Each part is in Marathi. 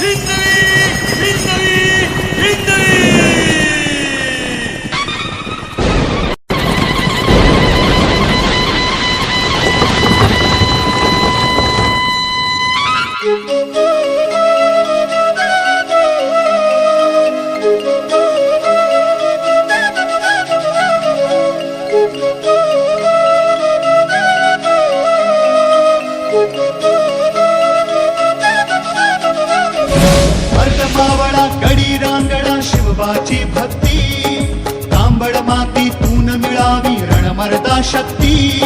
হিন্দারি হিন্দারি হিন্দারি Thank you. शक्ती तांबड माती तून मिळावी रणमर्दा शक्ती.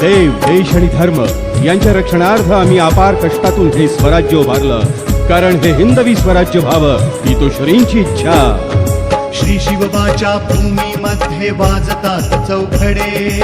देव देश आणि धर्म यांच्या रक्षणार्थ आम्ही अपार कष्टातून हे स्वराज्य उभारलं. कारण हे हिंदवी स्वराज्य व्हावं ही तो श्रींची इच्छा. श्री शिवबाच्या भूमीमध्ये वाजतात चौघडे.